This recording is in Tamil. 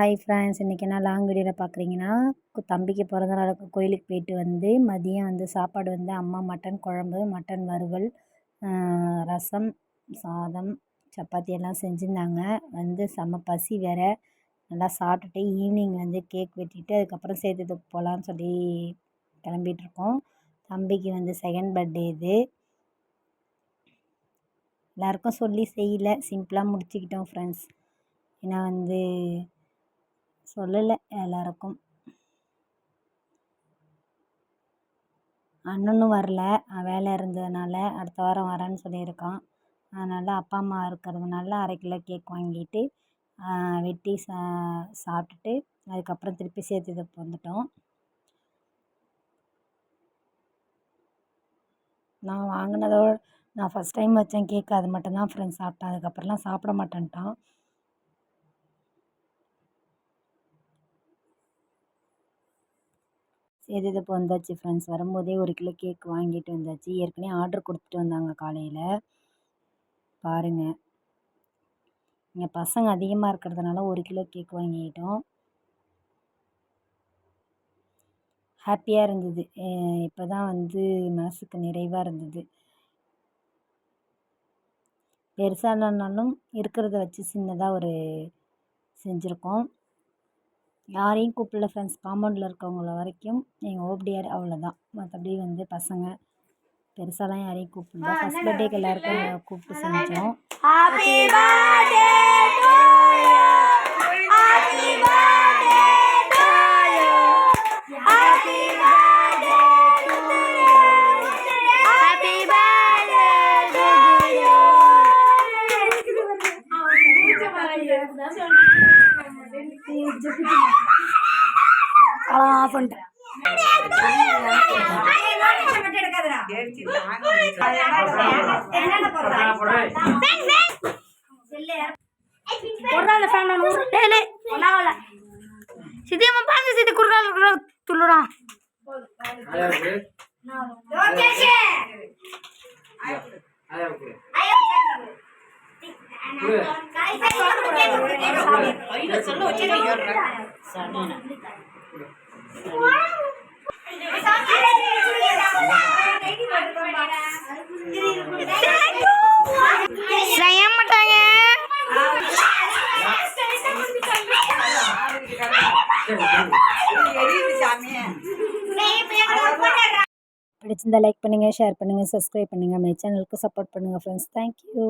ஹாய் ஃப்ரெண்ட்ஸ் இன்றைக்கி என்ன லாங் வீடியோவில் பார்க்குறீங்கன்னா தம்பிக்கு பிறந்த நாளுக்கு கோயிலுக்கு போயிட்டு வந்து மதியம் வந்து சாப்பாடு வந்து அம்மா மட்டன் குழம்பு மட்டன் வறுவல் ரசம் சாதம் சப்பாத்தி எல்லாம் செஞ்சுருந்தாங்க. வந்து செம்ம பசி வேற. நல்லா சாப்பிட்டுட்டு ஈவினிங் வந்து கேக் வெட்டிட்டு அதுக்கப்புறம் சேர்த்ததுக்கு போகலான்னு சொல்லி கிளம்பிகிட்ருக்கோம் தம்பிக்கு வந்து செகண்ட் பர்த்டே இது. எல்லாருக்கும் சொல்லி செய்யல. சிம்பிளாக முடிச்சுக்கிட்டோம் ஃப்ரெண்ட்ஸ் ஏன்னா வந்து சொல்லலை எல்லாருக்கும். அண்ணனும் வரல வேலை இருந்ததுனால அடுத்த வாரம் வரேன்னு சொல்லியிருக்கான். அதனால் அப்பா அம்மா இருக்கிறதுனால அரை கிலோ கேக் வாங்கிட்டு வெட்டி சா சாப்பிட்டுட்டு அதுக்கப்புறம் திருப்பி சேர்த்துக்கு வந்துட்டோம். நான் வாங்கினதோட நான் ஃபஸ்ட் டைம் வச்சேன் கேக் அது மட்டும்தான் ஃப்ரெண்ட்ஸ் சாப்பிட்டேன். அதுக்கப்புறம்லாம் சாப்பிட மாட்டேன்ட்டான். சேதுதப்பு வந்தாச்சு ஃப்ரெண்ட்ஸ் வரும்போதே ஒரு கிலோ கேக் வாங்கிட்டு வந்தாச்சு. ஏற்கனவே ஆர்டர் கொடுத்துட்டு வந்தாங்க காலையில். பாருங்கள் இங்கே பசங்க அதிகமாக இருக்கிறதுனால ஒரு கிலோ கேக் வாங்கிக்கிட்டோம். ஹாப்பியாக இருந்தது. இப்போ தான் வந்து மனசுக்கு நிறைவாக இருந்தது. பெருசானாலும் இருக்கிறத வச்சு சின்னதாக ஒரு செஞ்சுருக்கோம். யாரையும் கூப்பிடல ஃப்ரெண்ட்ஸ் காம்பவுண்டில் இருக்கவங்கள வரைக்கும் எங்கள் ஓப்படியார் அவ்வளோதான் மற்றபடி வந்து பசங்க பெருசாலாம் யாரையும் கூப்பிடல. ஃபஸ்ட் பர்த்டேக்கு எல்லாருக்கும் கூப்பிட்டு செஞ்சோம். To you. அவ்வளோ ஆஃப் பண்ணிட்டேன் சித்தியம்மா பாருங்க சித்தி குறுக்கால இருக்கிற துள்ளுறான் சொல்லு வச்சு செய்ய மாட்டாங்க பிடிச்சிருந்தா லைக் பண்ணுங்கள் ஷேர் பண்ணுங்கள் சப்ஸ்கிரைப் பண்ணுங்கள் மை சேனலுக்கு சப்போர்ட் பண்ணுங்கள் ஃப்ரெண்ட்ஸ் தேங்க்யூ